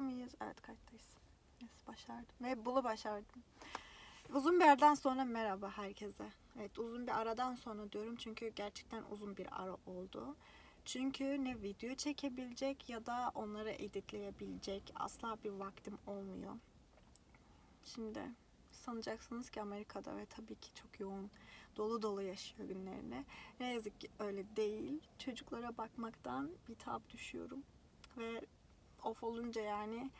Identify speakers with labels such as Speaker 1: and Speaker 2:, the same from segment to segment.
Speaker 1: Kayıtta mıyız? Evet kayıttayız. Yes, başardım. Ve bunu başardım. Uzun bir aradan sonra merhaba herkese. Evet uzun bir aradan sonra diyorum çünkü gerçekten uzun bir ara oldu. Çünkü ne video çekebilecek ya da onları editleyebilecek asla bir vaktim olmuyor. Şimdi sanacaksınız ki Amerika'da ve tabii ki çok yoğun dolu dolu yaşıyor günlerini. Ne yazık ki öyle değil. Çocuklara bakmaktan bitap düşüyorum. Ve off olunca yani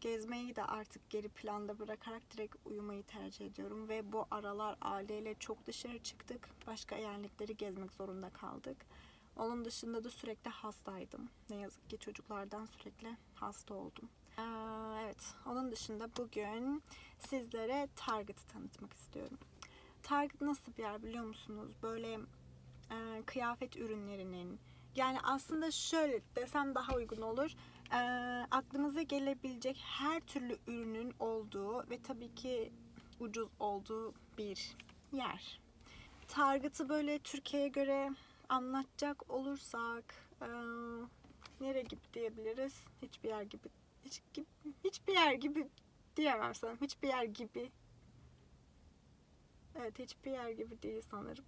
Speaker 1: gezmeyi de artık geri planda bırakarak direkt uyumayı tercih ediyorum. Ve bu aralar aileyle çok dışarı çıktık. Başka eyaletleri gezmek zorunda kaldık. Onun dışında da sürekli hastaydım. Ne yazık ki çocuklardan sürekli hasta oldum. Evet, onun dışında bugün sizlere Target'ı tanıtmak istiyorum. Target nasıl bir yer biliyor musunuz? Böyle e, kıyafet ürünlerinin, yani aslında şöyle desem daha uygun olur. E, aklınıza gelebilecek her türlü ürünün olduğu ve tabii ki ucuz olduğu bir yer. Target'ı böyle Türkiye'ye göre anlatacak olursak e, nereye gibi diyebiliriz? Hiçbir yer gibi hiç, gibi- hiçbir yer gibi diyemem sanırım. Hiçbir yer gibi. Evet hiçbir yer gibi değil sanırım.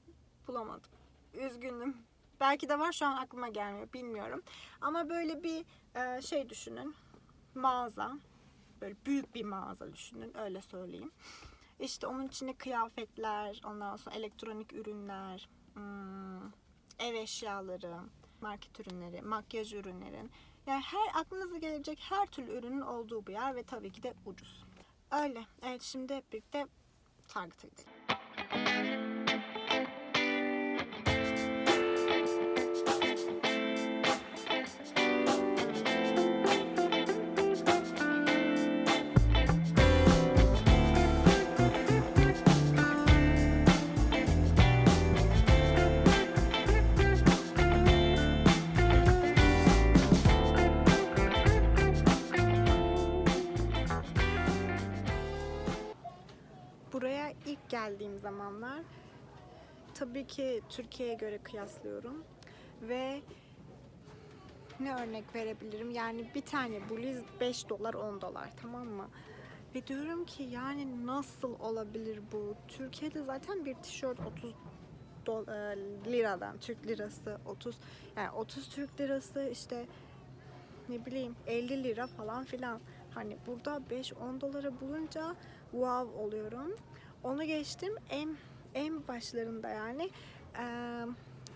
Speaker 1: Bulamadım. Üzgünüm. Belki de var şu an aklıma gelmiyor bilmiyorum. Ama böyle bir e, şey düşünün. Mağaza. Böyle büyük bir mağaza düşünün öyle söyleyeyim. İşte onun içinde kıyafetler, ondan sonra elektronik ürünler, hmm, ev eşyaları, market ürünleri, makyaj ürünlerin. Yani her aklınıza gelebilecek her türlü ürünün olduğu bir yer ve tabii ki de ucuz. Öyle. Evet şimdi hep birlikte Target'a gidelim. Geldiğim zamanlar tabii ki Türkiye'ye göre kıyaslıyorum ve ne örnek verebilirim? Yani bir tane bluz 5 dolar 10 dolar tamam mı? Ve diyorum ki yani nasıl olabilir bu? Türkiye'de zaten bir tişört 30 do- e, liradan Türk lirası 30 yani 30 Türk lirası işte ne bileyim 50 lira falan filan. Hani burada 5-10 dolara bulunca wow oluyorum. Onu geçtim en en başlarında yani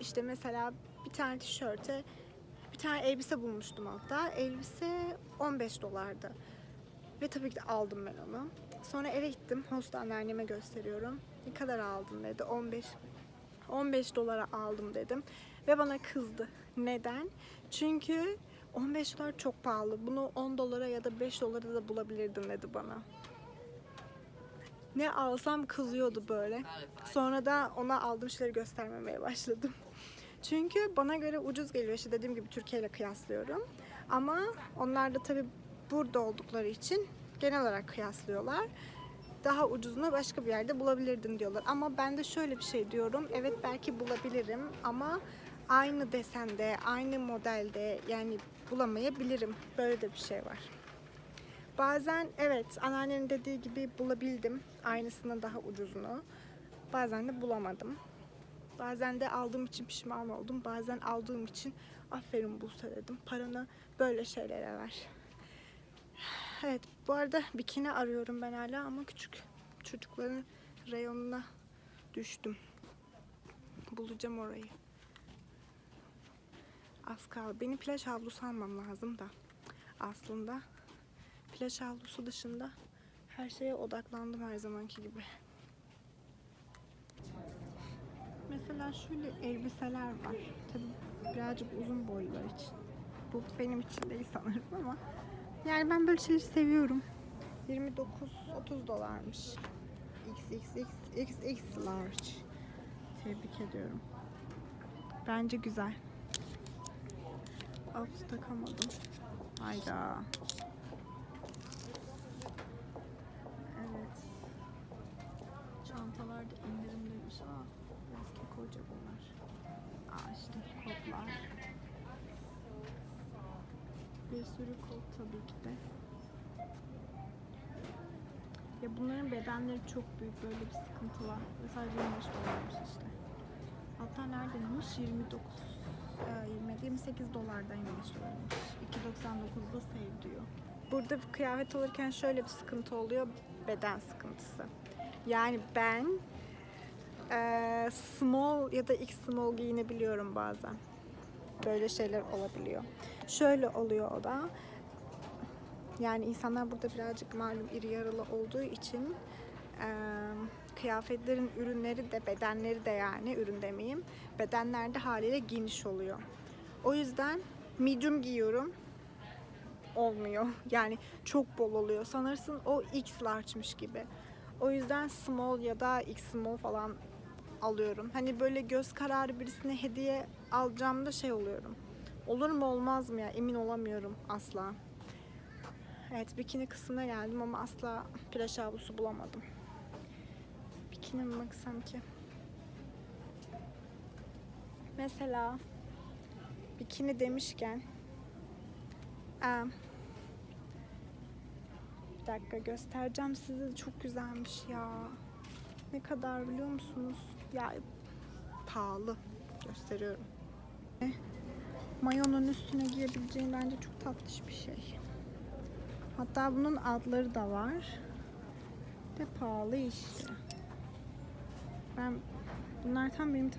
Speaker 1: işte mesela bir tane tişörte bir tane elbise bulmuştum hatta. Elbise 15 dolardı. Ve tabii ki de aldım ben onu. Sonra eve gittim. Host anneanneme gösteriyorum. Ne kadar aldın dedi. 15 15 dolara aldım dedim. Ve bana kızdı. Neden? Çünkü 15 dolar çok pahalı. Bunu 10 dolara ya da 5 dolara da bulabilirdin dedi bana. Ne alsam kızıyordu böyle. Sonra da ona aldığım şeyleri göstermemeye başladım. Çünkü bana göre ucuz geliyor. İşte dediğim gibi Türkiye ile kıyaslıyorum. Ama onlar da tabii burada oldukları için genel olarak kıyaslıyorlar. Daha ucuzunu başka bir yerde bulabilirdin diyorlar. Ama ben de şöyle bir şey diyorum. Evet belki bulabilirim ama aynı desende, aynı modelde yani bulamayabilirim. Böyle de bir şey var. Bazen evet anneannenin dediği gibi bulabildim. Aynısının daha ucuzunu. Bazen de bulamadım. Bazen de aldığım için pişman oldum. Bazen aldığım için aferin Buse dedim. Paranı böyle şeylere ver. Evet bu arada bikini arıyorum ben hala ama küçük çocukların reyonuna düştüm. Bulacağım orayı. Az kaldı. Benim plaj havlusu almam lazım da aslında plaj havlusu dışında her şeye odaklandım her zamanki gibi. Mesela şöyle elbiseler var. Tabii birazcık uzun boylular için. Bu benim için değil sanırım ama yani ben böyle şeyleri seviyorum. 29 30 dolarmış. XXX XX large. Tebrik ediyorum. Bence güzel. Ops takamadım. Hayda. Çantalar da indirimdeymiş. Aa, biraz kekoca bunlar. Aa işte kotlar. Bir sürü kot tabii ki de. Ya bunların bedenleri çok büyük böyle bir sıkıntı var. Sadece 25 dolarmış işte. Hatta neredeymiş? 29 e, 27 28 dolardan 25 dolarmış. 2.99'da save diyor. Burada kıyafet alırken şöyle bir sıkıntı oluyor. Beden sıkıntısı. Yani ben e, small ya da x small giyinebiliyorum bazen. Böyle şeyler olabiliyor. Şöyle oluyor o da. Yani insanlar burada birazcık malum iri yarılı olduğu için e, kıyafetlerin ürünleri de bedenleri de yani ürün demeyeyim bedenlerde haliyle geniş oluyor. O yüzden medium giyiyorum olmuyor. Yani çok bol oluyor. Sanırsın o X large'mış gibi. O yüzden small ya da X small falan alıyorum. Hani böyle göz kararı birisine hediye alacağımda şey oluyorum. Olur mu olmaz mı ya emin olamıyorum asla. Evet bikini kısmına geldim ama asla plaj havlusu bulamadım. Bikini mi baksam ki? Mesela bikini demişken em, bir dakika göstereceğim size çok güzelmiş ya. Ne kadar biliyor musunuz? Ya pahalı. Gösteriyorum. Mayonun üstüne giyebileceğin bence çok tatlış bir şey. Hatta bunun adları da var. De pahalı işte. Ben bunlar tam benim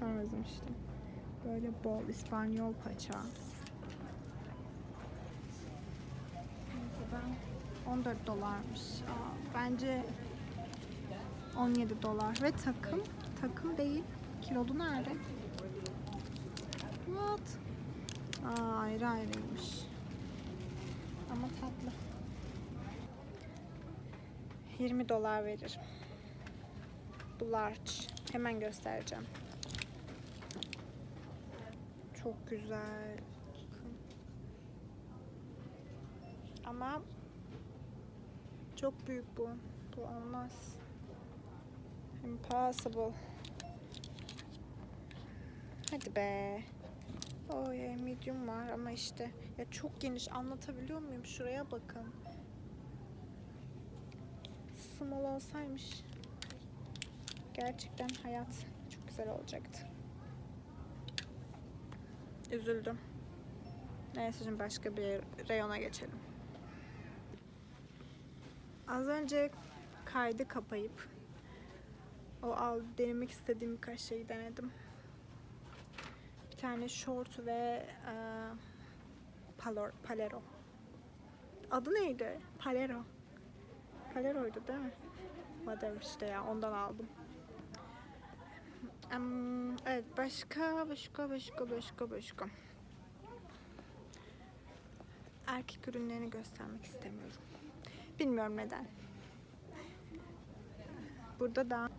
Speaker 1: işte. Böyle bol İspanyol paça. Neyse ben 14 dolarmış. Aa, bence 17 dolar ve takım takım değil. Kilolu nerede? What? Aa, ayrı ayrıymış. Ama tatlı. 20 dolar verir. Bu large. Hemen göstereceğim. Çok güzel. Ama çok büyük bu. Bu olmaz. Impossible. Hadi be. Ya medium var ama işte ya çok geniş anlatabiliyor muyum? Şuraya bakın. Small olsaymış gerçekten hayat çok güzel olacaktı. Üzüldüm. Neyse şimdi başka bir reyona geçelim. Az önce kaydı kapayıp o al denemek istediğim birkaç şeyi denedim. Bir tane short ve e, palor, palero. Adı neydi? Palero. Palero'ydu değil mi? Whatever işte ya ondan aldım. Em, evet başka başka başka başka başka. Erkek ürünlerini göstermek istemiyorum. Bilmiyorum neden. Burada da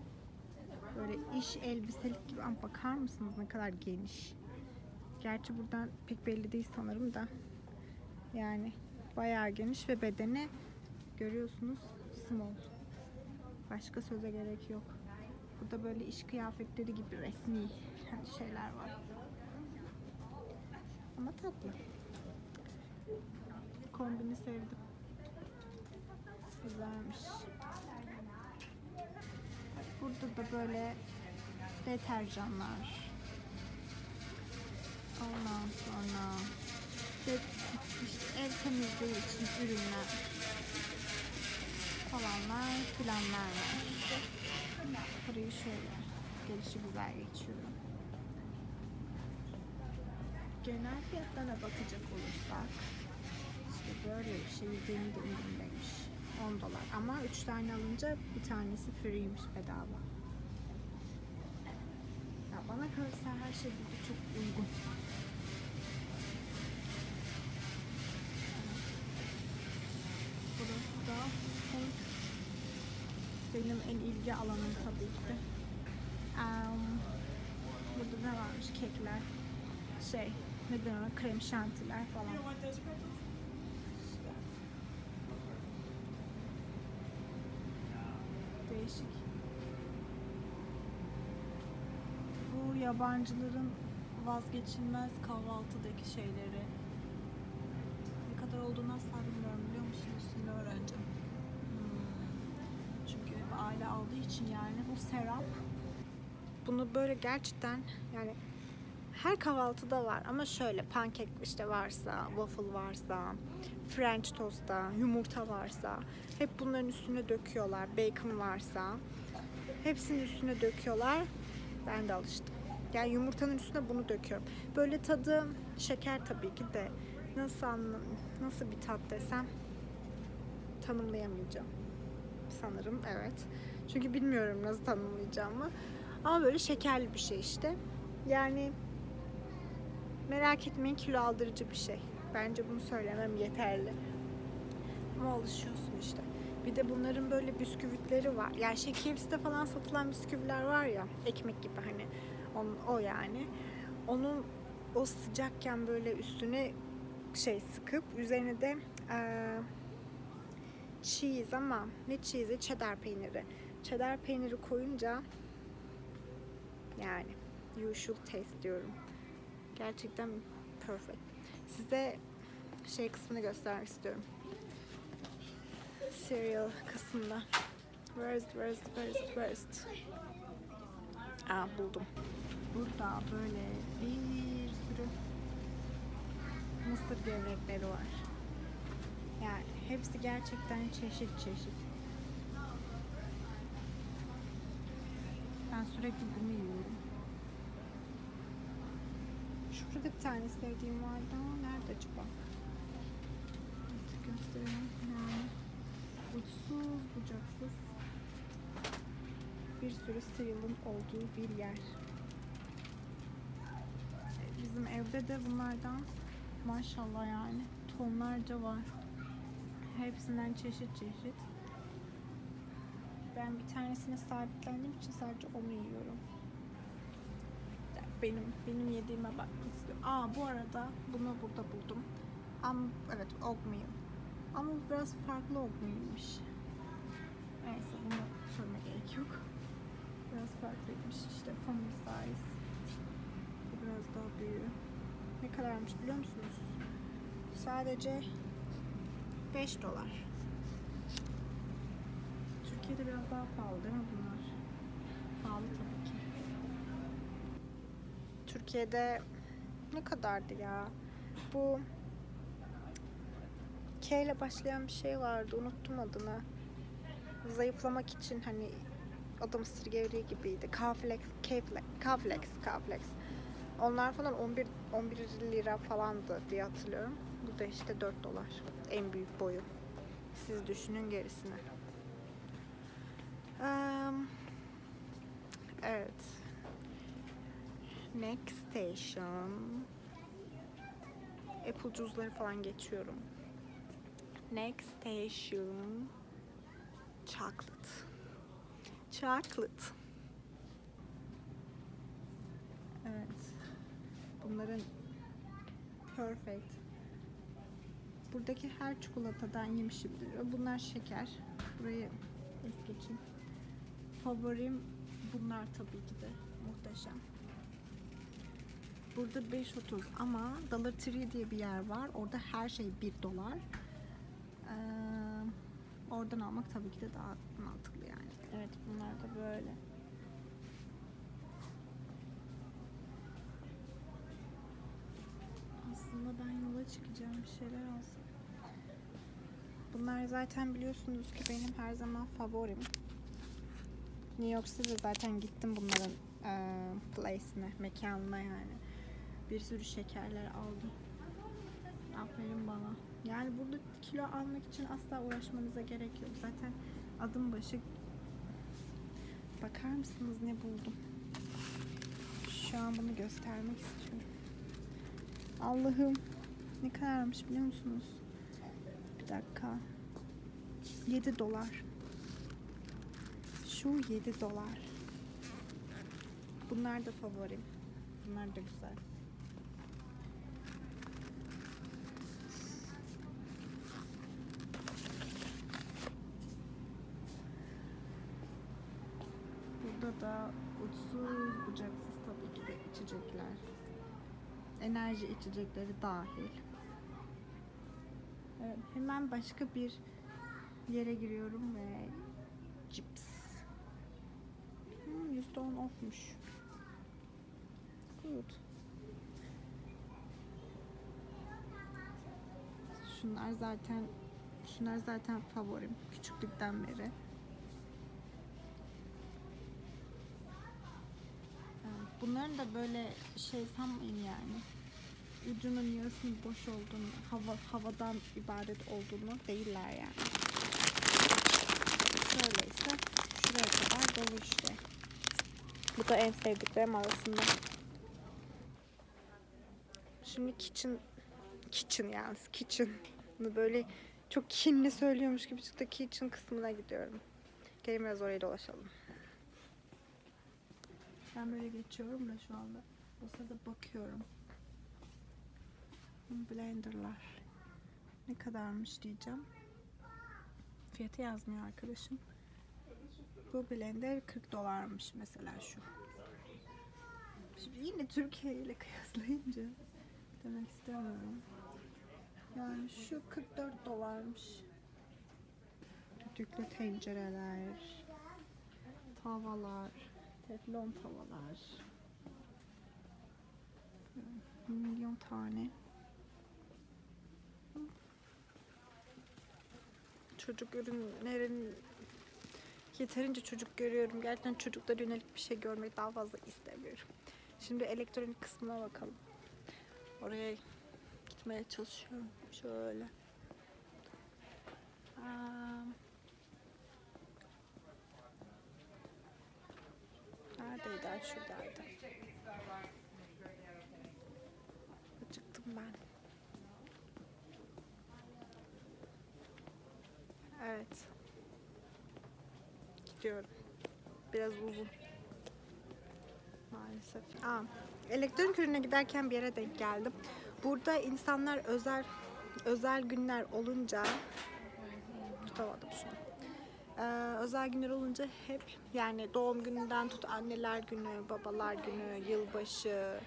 Speaker 1: böyle iş elbiselik gibi ama bakar mısınız ne kadar geniş. Gerçi buradan pek belli değil sanırım da. Yani bayağı geniş ve bedeni görüyorsunuz small. Başka söze gerek yok. Burada böyle iş kıyafetleri gibi resmi şeyler var. Ama tatlı. Kombini sevdim. Güzelmiş. Burada da böyle deterjanlar. Ondan sonra de, işte ev temizliği için ürünler falanlar filanlar var. Burayı şöyle gelişi güzel geçiyorum. Genel fiyatlarına bakacak olursak işte böyle bir şey %20 de indirimdeymiş. 10 dolar ama 3 tane alınca bir tanesi free'ymiş bedava. Ya bana kalırsa her şey burada çok uygun. Burası da benim en ilgi alanım tabii ki. Em, burada ne varmış? Kekler. Şey, neden ona? Krem şantiler falan. Değişik. Bu yabancıların vazgeçilmez kahvaltıdaki şeyleri. Ne kadar olduğunu asla bilmiyorum biliyor musunuz? Yine öğreneceğim. Hmm. Şu aile aldığı için yani bu serap. Bunu böyle gerçekten yani her kahvaltıda var ama şöyle pankek işte varsa, waffle varsa, french toast'ta, yumurta varsa hep bunların üstüne döküyorlar. Bacon varsa hepsinin üstüne döküyorlar. Ben de alıştım. Yani yumurtanın üstüne bunu döküyorum. Böyle tadı şeker tabii ki de nasıl anla, nasıl bir tat desem tanımlayamayacağım. Sanırım evet. Çünkü bilmiyorum nasıl tanımlayacağımı. Ama böyle şekerli bir şey işte. Yani merak etmeyin kilo aldırıcı bir şey. Bence bunu söylemem yeterli. Ama alışıyorsun işte. Bir de bunların böyle bisküvitleri var. Yani şey falan satılan bisküviler var ya. Ekmek gibi hani. Onun, o yani. Onun o sıcakken böyle üstüne şey sıkıp üzerine de eee cheese ama ne cheese'i? Cheddar peyniri. Cheddar peyniri koyunca yani you should taste diyorum. Gerçekten perfect. Size şey kısmını göstermek istiyorum. Cereal kısmında. Where's, where's, where's, where's? Aa buldum. Burada böyle bir sürü mısır gevrekleri var. Yani hepsi gerçekten çeşit çeşit. Ben sürekli bunu yiyorum. Şurada bir tane sevdiğim vardı ama nerede acaba? Artık göstereyim. Yani uçsuz bucaksız bir sürü cereal'ın olduğu bir yer. Bizim evde de bunlardan maşallah yani tonlarca var. Hepsinden çeşit çeşit. Ben bir tanesine sabitlendiğim için sadece onu yiyorum. Benim benim yediğime bakmak istiyorum. Aa bu arada bunu burada buldum. Ama evet oatmeal. Ama biraz farklı oatmeal'miş. Neyse bunu sorma gerek yok. Biraz farklıymış işte family size. Bu biraz daha büyüğü. Ne kadarmış biliyor musunuz? Sadece 5 dolar. Türkiye'de biraz daha pahalı değil mi bunlar? Pahalı tabii. Türkiye'de ne kadardı ya? Bu K ile başlayan bir şey vardı. Unuttum adını. Zayıflamak için hani adı mısır gevreği gibiydi. Kaflex, Kflex, Kaflex, Kaflex. Onlar falan 11 11 lira falandı diye hatırlıyorum. Bu da işte 4 dolar. En büyük boyu. Siz düşünün gerisini. Eee, evet. Next station. Apple cüzleri falan geçiyorum. Next station. Chocolate. Chocolate. Evet. Bunların perfect. Buradaki her çikolatadan yemişimdir. Bunlar şeker. Burayı es geçeyim. Favorim bunlar tabii ki de. Muhteşem. Burada 5.30 ama Dollar Tree diye bir yer var. Orada her şey 1 dolar. Ee, oradan almak tabii ki de daha mantıklı yani. Evet bunlar da böyle. Aslında ben yola çıkacağım bir şeyler alsam. Bunlar zaten biliyorsunuz ki benim her zaman favorim. New York City'de zaten gittim bunların eee place'ine, mekanına yani. Bir sürü şekerler aldım. Aferin bana. Yani burada kilo almak için asla uğraşmanıza gerek yok. Zaten adım başı bakar mısınız ne buldum? Şu an bunu göstermek istiyorum. Allah'ım ne kadarmış biliyor musunuz? Bir dakika. 7 dolar. Şu 7 dolar. Bunlar da favorim. Bunlar da güzel. Burada da uçsuz bucaksız tabii ki de içecekler. Enerji içecekleri dahil. Evet, hemen başka bir yere giriyorum ve cips. %10 offmuş. Good. Şunlar zaten şunlar zaten favorim küçüklükten beri. Evet, Bunların da böyle şey sanmayın yani. Ucunun yarısının boş olduğunu, hava, havadan ibaret olduğunu değiller yani. Şöyleyse şuraya kadar dolu işte. Bu da en sevdiklerim arasında. Şimdi kitchen kitchen yani kitchen. Böyle çok kinli söylüyormuş gibi çıktı kitchen kısmına gidiyorum. Gelin biraz oraya dolaşalım. Ben böyle geçiyorum da şu anda. O sırada bakıyorum. Blenderlar. Ne kadarmış diyeceğim. Fiyatı yazmıyor arkadaşım. Bu blender 40 dolarmış mesela şu. Şimdi yine Türkiye ile kıyaslayınca demek istemiyorum. Yani şu 44 dolarmış. Düdüklü tencereler, tavalar, teflon tavalar. Milyon tane. Çocuk ürünlerin yeterince çocuk görüyorum. Gerçekten çocuklara yönelik bir şey görmek daha fazla istemiyorum. Şimdi elektronik kısmına bakalım. Oraya gitmeye çalışıyorum. Şöyle. Aa. Ay, Şuradaydı. Acıktım ben. Evet. Gidiyorum. Biraz uzun. Maalesef. Aa, elektronik ürüne giderken bir yere denk geldim. Burada insanlar özel özel günler olunca tutamadım şunu. Ee, özel günler olunca hep yani doğum gününden tut anneler günü, babalar günü, yılbaşı,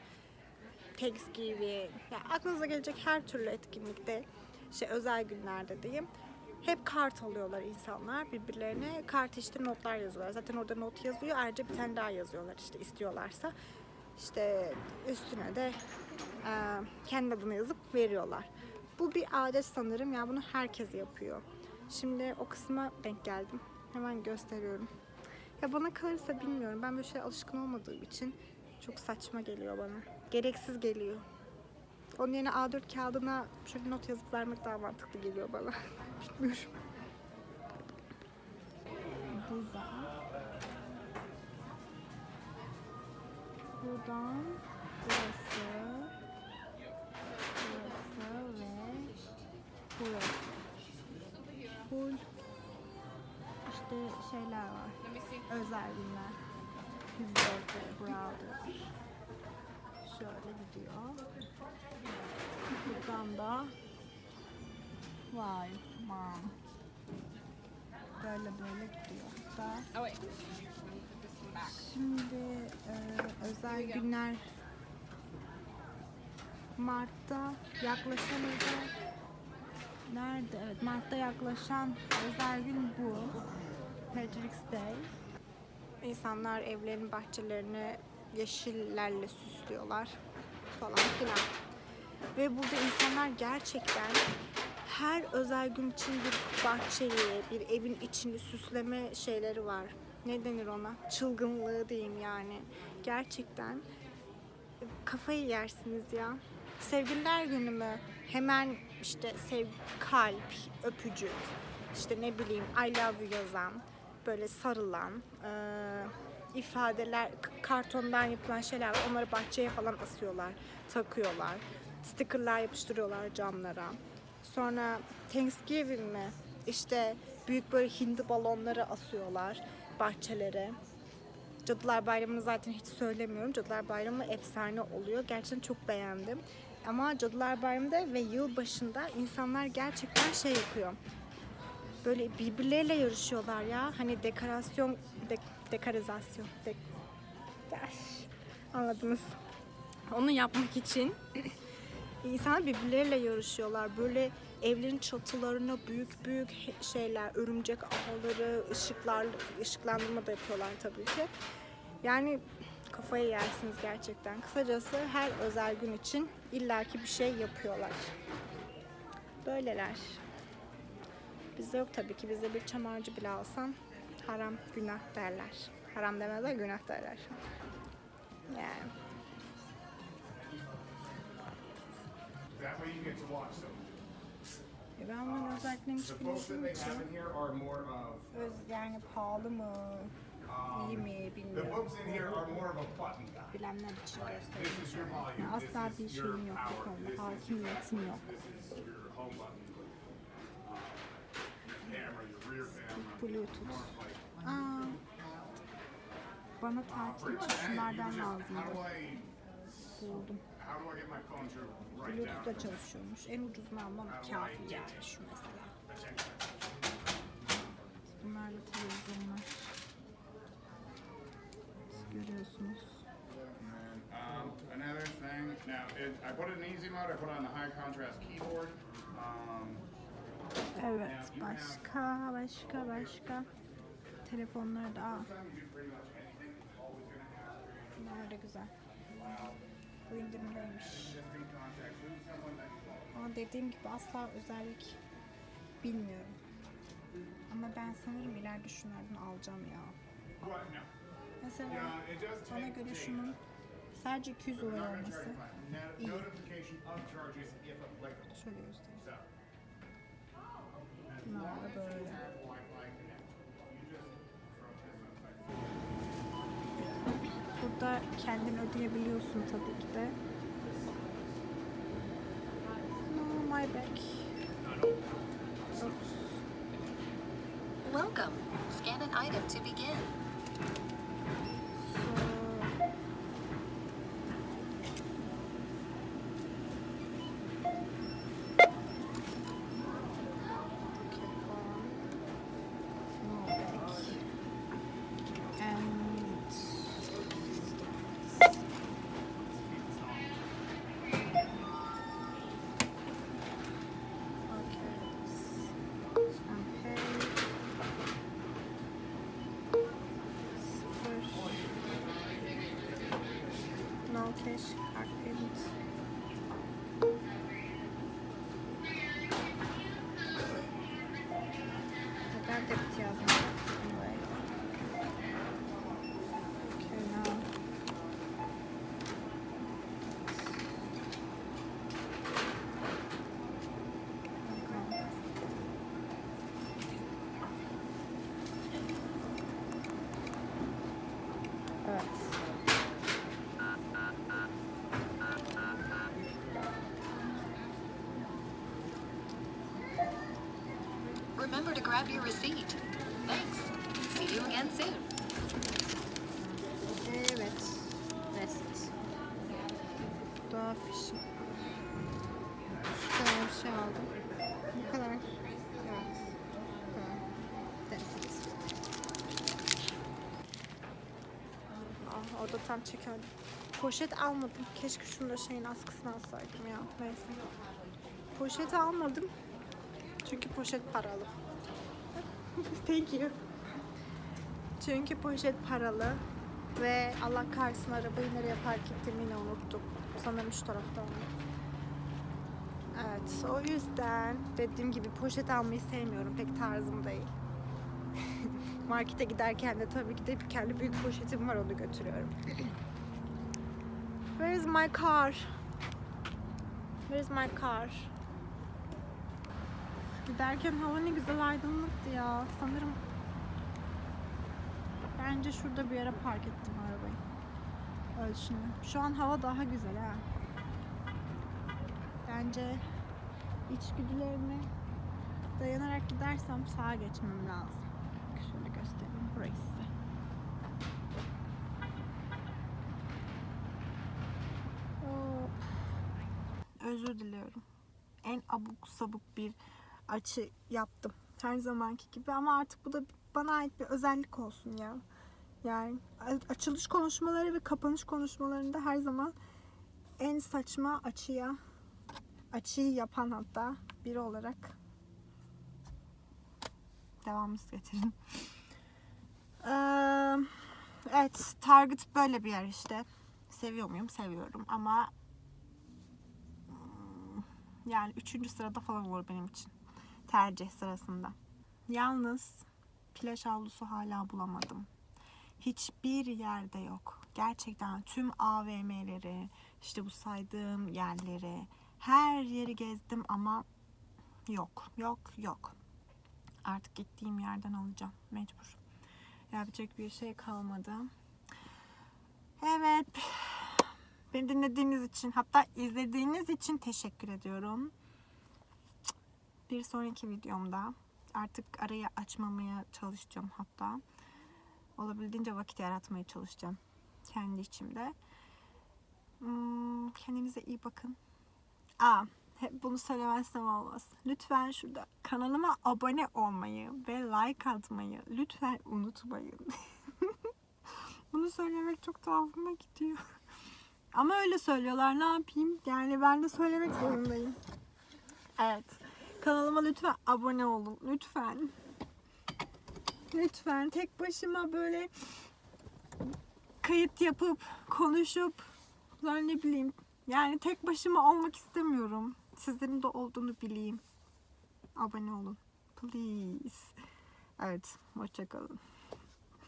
Speaker 1: Thanksgiving, yani aklınıza gelecek her türlü etkinlikte, işte özel günlerde diyeyim. Hep kart alıyorlar insanlar birbirlerine. Kart işte notlar yazıyorlar. Zaten orada not yazıyor. Ayrıca bir tane daha yazıyorlar işte istiyorlarsa. İşte üstüne de e, kendi adını yazıp veriyorlar. Bu bir adet sanırım. Ya bunu herkes yapıyor. Şimdi o kısma denk geldim. Hemen gösteriyorum. Ya bana kalırsa bilmiyorum. Ben böyle şeye alışkın olmadığım için çok saçma geliyor bana. Gereksiz geliyor. Onun yerine A4 kağıdına şöyle not yazıp vermek daha mantıklı geliyor bana. Bilmiyorum. Burada. Buradan burası. Burası ve burası. Full işte şeyler var. Özel günler. His birthday, brother. Şöyle gidiyor. Buradan da Vay mom. Böyle böyle gidiyor. Da.
Speaker 2: Oh.
Speaker 1: Şimdi e, özel günler Mart'ta yaklaşan özel Nerede? Evet Mart'ta yaklaşan özel gün bu. Patrick's Day. İnsanlar evlerin bahçelerini yeşillerle süslüyorlar falan filan. Ve burada insanlar gerçekten her özel gün için bir bahçeyi, bir evin içini süsleme şeyleri var. Ne denir ona? Çılgınlığı diyeyim yani. Gerçekten kafayı yersiniz ya. Sevgililer günü mü? Hemen işte sev kalp, öpücük, işte ne bileyim I love you yazan, böyle sarılan, eee, ifadeler, kartondan yapılan şeyler. Onları bahçeye falan asıyorlar, takıyorlar. Stickerlar yapıştırıyorlar camlara. Sonra Thanksgiving mi? İşte büyük böyle hindi balonları asıyorlar bahçelere. Cadılar Bayramı'nı zaten hiç söylemiyorum. Cadılar Bayramı efsane oluyor. Gerçekten çok beğendim. Ama Cadılar Bayramı'nda ve yılbaşında insanlar gerçekten şey yapıyor. Böyle birbirleriyle yarışıyorlar ya. Hani dekorasyon, de, dekorizasyon, de, Ay, anladınız. Onu yapmak için insanlar birbirleriyle yarışıyorlar. Böyle evlerin çatılarına büyük büyük şeyler, örümcek ağları, ışıklar, ışıklandırma da yapıyorlar tabii ki. Yani kafayı yersiniz gerçekten. Kısacası her özel gün için illaki bir şey yapıyorlar. Böyleler. Bizde yok tabii ki. Bizde bir çam ağacı bile alsan haram günah derler. Haram demezler günah derler. Yani. E Ben bunun özelliklerini hiç bilmiyorum Öz, yani pahalı mı, iyi mi bilmiyorum. Bilenler için
Speaker 2: volume,
Speaker 1: Yani asla bir şeyim yok bu konuda. Hakimiyetim yok.
Speaker 2: Uh.
Speaker 1: Bluetooth. Aa, bana tatil için şunlardan lazımdı. Buldum. Bluetooth'la çalışıyormuş. En ucuzunu almam kafi yani şu mesela. Bunlar da televizyonlar. Görüyorsunuz.
Speaker 2: And then, um, another thing, now, it, I put it in easy mode, I put it on the high contrast keyboard. Um,
Speaker 1: Evet, başka, başka, başka. Telefonlar da. Aa, Bunlar da güzel. Bu indirimdeymiş. Ama dediğim gibi asla özellik bilmiyorum. Ama ben sanırım ileride şunlardan alacağım ya. Mesela bana göre şunun sadece 200
Speaker 2: We're
Speaker 1: lira
Speaker 2: not gonna
Speaker 1: olması iyi. Şöyle göstereyim. Bunlar da böyle. Burada kendin ödeyebiliyorsun tabii ki de. No, my bag. Oops.
Speaker 3: Welcome. Scan an item to begin. Remember to grab your receipt. Thanks. See you again soon.
Speaker 1: Evet. Rest. Doğa fişi. Kadar bir şey aldım. Bu kadar. Evet. Bu kadar. That's it. Ah, orada tam çekerdim. Poşet almadım. Keşke şunu da şeyin askısını alsaydım ya. Neyse. Poşet almadım. Çünkü poşet paralı. Thank you. Çünkü poşet paralı ve Allah kahretsin arabayı nereye park ettiğimi yine unuttum. Sanırım şu tarafta ama. Evet o yüzden dediğim gibi poşet almayı sevmiyorum. Pek tarzım değil. Markete giderken de tabii ki de bir kendi büyük poşetim var onu götürüyorum. Where is my car? Where is my car? Giderken hava ne güzel aydınlıktı ya. Sanırım Bence şurada bir yere park ettim arabayı. Düşünüyorum. Şu an hava daha güzel ha. Bence içgüdülerime dayanarak gidersem sağa geçmem lazım. Şöyle göstereyim burayı size. Özür diliyorum. En abuk sabuk bir açı yaptım. Her zamanki gibi ama artık bu da bana ait bir özellik olsun ya. Yani açılış konuşmaları ve kapanış konuşmalarında her zaman en saçma açıya açıyı yapan hatta biri olarak devamımız getirin. Evet, Target böyle bir yer işte. Seviyor muyum? Seviyorum ama hmm, yani üçüncü sırada falan olur benim için. Tercih sırasında. Yalnız plaj havlusu hala bulamadım. Hiçbir yerde yok. Gerçekten tüm AVM'leri, işte bu saydığım yerleri, her yeri gezdim ama yok, yok, yok. Artık gittiğim yerden alacağım. Mecbur. Yapacak bir şey kalmadı. Evet. Beni dinlediğiniz için hatta izlediğiniz için teşekkür ediyorum. Bir sonraki videomda artık arayı açmamaya çalışacağım hatta. Olabildiğince vakit yaratmaya çalışacağım kendi içimde. Hmm, kendinize iyi bakın. Aa, hep bunu söylemezsem olmaz. Lütfen şurada kanalıma abone olmayı ve like atmayı lütfen unutmayın. bunu söylemek çok tuhafıma gidiyor. Ama öyle söylüyorlar ne yapayım? Yani ben de söylemek zorundayım. Evet. Kanalıma lütfen abone olun. Lütfen. Lütfen tek başıma böyle kayıt yapıp konuşup ne bileyim yani tek başıma olmak istemiyorum. Sizlerin de olduğunu bileyim. Abone olun. Please. Evet. Hoşçakalın.